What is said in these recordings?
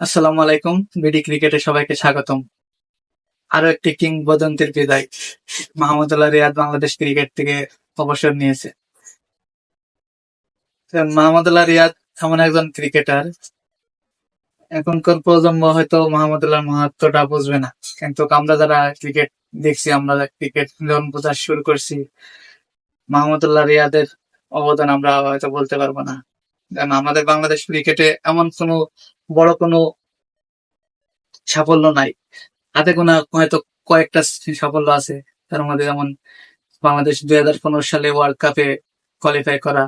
আসসালামু আলাইকুম। বিডি ক্রিকেটে সবাইকে স্বাগতম। আরও একটি কিংবদন্তির বিদায়। মাহমুদুল্লাহ রিয়াদ বাংলাদেশ ক্রিকেট থেকে অবসর নিয়েছে। মাহমুদুল্লাহ রিয়াদ এমন একজন ক্রিকেটার। এখনকার প্রজন্ম হয়তো মাহমুদুল্লাহ মাহাত্মটা বুঝবে না। কিন্তু আমরা যারা ক্রিকেট দেখছি, আমরা ক্রিকেট যখন বোঝা শুরু করছি, মাহমুদুল্লাহ রিয়াদের অবদান আমরা হয়তো বলতে পারব না। কারণ আমাদের বাংলাদেশ ক্রিকেটে এমন কোনো বড় কোনো সাফল্য নাই। হাতে গোনা হয়তো কয়েকটা সাফল্য আছে, তার মধ্যে যেমন বাংলাদেশ দুই হাজার পনেরো সালে ওয়ার্ল্ড কাপে কোয়ালিফাই করা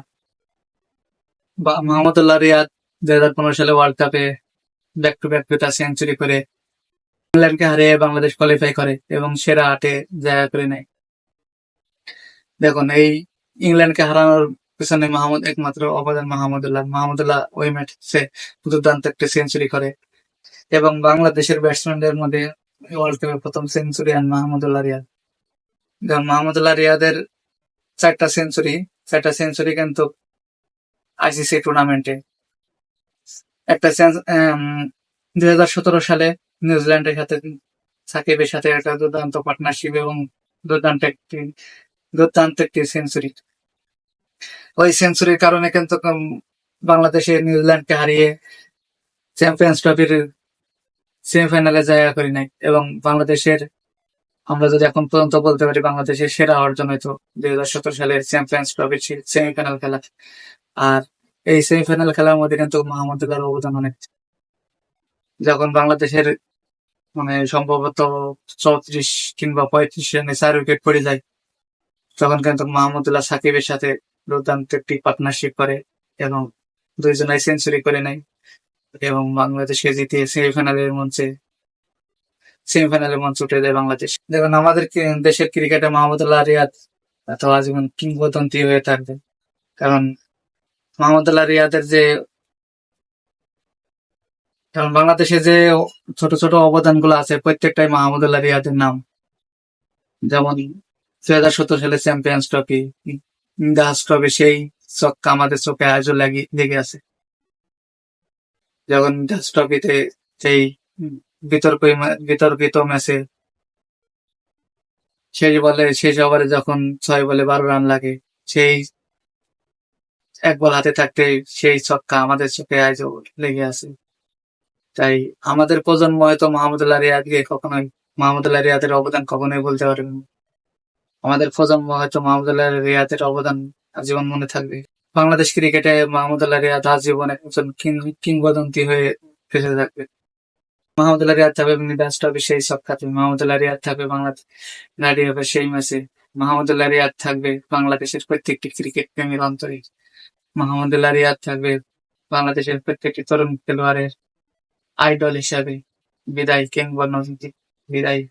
বা মোহাম্মদুল্লাহ রিয়াদ দুই হাজার পনেরো সালে ওয়ার্ল্ড কাপে ব্যাক টু ব্যাক দুটা সেঞ্চুরি করে ইংল্যান্ডকে হারিয়ে বাংলাদেশ কোয়ালিফাই করে এবং সেরা আটে জায়গা করে নেয়। দেখুন, এই ইংল্যান্ডকে হারানোর পিছনে মাহমুদ, একমাত্র অবদান মাহমুদুল্লাহ। মাহমুদুল্লাহ ওই ম্যাচে দুর্দান্ত একটা সেঞ্চুরি করে। এবং বাংলাদেশের ব্যাটসম্যানদের মধ্যে ওয়ার্ল্ড কাপের প্রথম সেঞ্চুরি আন মাহমুদুল্লাহ রিয়াদ। মাহমুদুল্লাহ রিয়াদের চারটা সেঞ্চুরি চারটা সেঞ্চুরি কিন্তু আইসিসি টুর্নামেন্টে একটা দুই হাজার সতেরো সালে নিউজিল্যান্ডের সাথে সাকিবের সাথে একটা দুর্দান্ত পার্টনারশিপ এবং দুর্দান্ত একটি দুর্দান্ত একটি সেঞ্চুরি ওই সেঞ্চুরির কারণে কিন্তু বাংলাদেশে নিউজিল্যান্ডকে হারিয়ে চ্যাম্পিয়ন্স ট্রফির সেমিফাইনালে জায়গা করি নাই। এবং বাংলাদেশের, আমরা যদি এখন পর্যন্ত বলতে পারি বাংলাদেশের সেরা অর্জন হয়তো দুই হাজার সতেরো সালের চ্যাম্পিয়ন্স ট্রফির সেমিফাইনাল খেলা। আর এই সেমিফাইনাল খেলার মধ্যে কিন্তু মাহমুদুল্লাহর অবদান অনেক। যখন বাংলাদেশের মানে সম্ভবত চৌত্রিশ কিংবা পঁয়ত্রিশ রানে চার উইকেট পড়ে যায়, তখন কিন্তু মাহমুদুল্লাহ সাকিবের সাথে দুর্দান্ত একটি পার্টনারশিপ করে এবং দুইজনাই সেঞ্চুরি করে নেয় এবং বাংলাদেশকে জিতিয়ে সেমিফাইনালের মঞ্চে সেমিফাইনালের মঞ্চে উঠে যায় বাংলাদেশ। দেখুন আমাদের দেশের ক্রিকেটে মাহমুদুল্লাহ রিয়াদ এত আজীবন কিংবদন্তি হয়ে থাকবে। কারণ মাহমুদুল্লাহ রিয়াদের যে, কারণ বাংলাদেশে যে ছোট ছোট অবদানগুলো আছে, প্রত্যেকটাই মাহমুদুল্লাহ রিয়াদের নাম। যেমন দুই হাজার সতেরো সালে চ্যাম্পিয়ন্স ট্রফি দাস ট্রফি সেই চক্কা আমাদের চোখে আজও লাগি, লেগে আছে। যখন দাস ট্রফিতে সেই বিতর্ক বিতর্কিত ম্যাচে শেষ বলে শেষ ওভারে যখন ছয় বলে বারো রান লাগে, সেই এক বল হাতে থাকতে সেই ছক্কা আমাদের চোখে আজও লেগে আছে। তাই আমাদের প্রজন্ম হয়তো মাহমুদুল্লাহ রিয়াদকে কখনোই, মাহমুদুল্লাহ রিয়াদের অবদান কখনোই বলতে পারবে না। আমাদের প্রজন্ম হয়তো মাহমুদুল্লাহ রিয়াদের অবদান আজীবন মনে থাকবে। বাংলাদেশ ক্রিকেটে মাহমুদুল্লাহ রিয়াদ আজীবন একজন কিংবদন্তি হয়ে ফেসে থাকবে। মাহমুদুল্লাহ রিয়াদ থাকবে ব্যাস্ট হবে সেই সক্ষাতে মাহমুদুল্লাহ রিয়াদ থাকবে বাংলাদেশ হবে সেই ম্যাচে মাহমুদুল্লাহ রিয়াদ থাকবে বাংলাদেশের প্রত্যেকটি ক্রিকেট প্রেমীর অন্তরে। মাহমুদুল্লাহ রিয়াদ থাকবে বাংলাদেশের প্রত্যেকটি তরুণ খেলোয়াড়ের আইডল হিসাবে। বিদায়, কিংবদন্তি। বিদায়।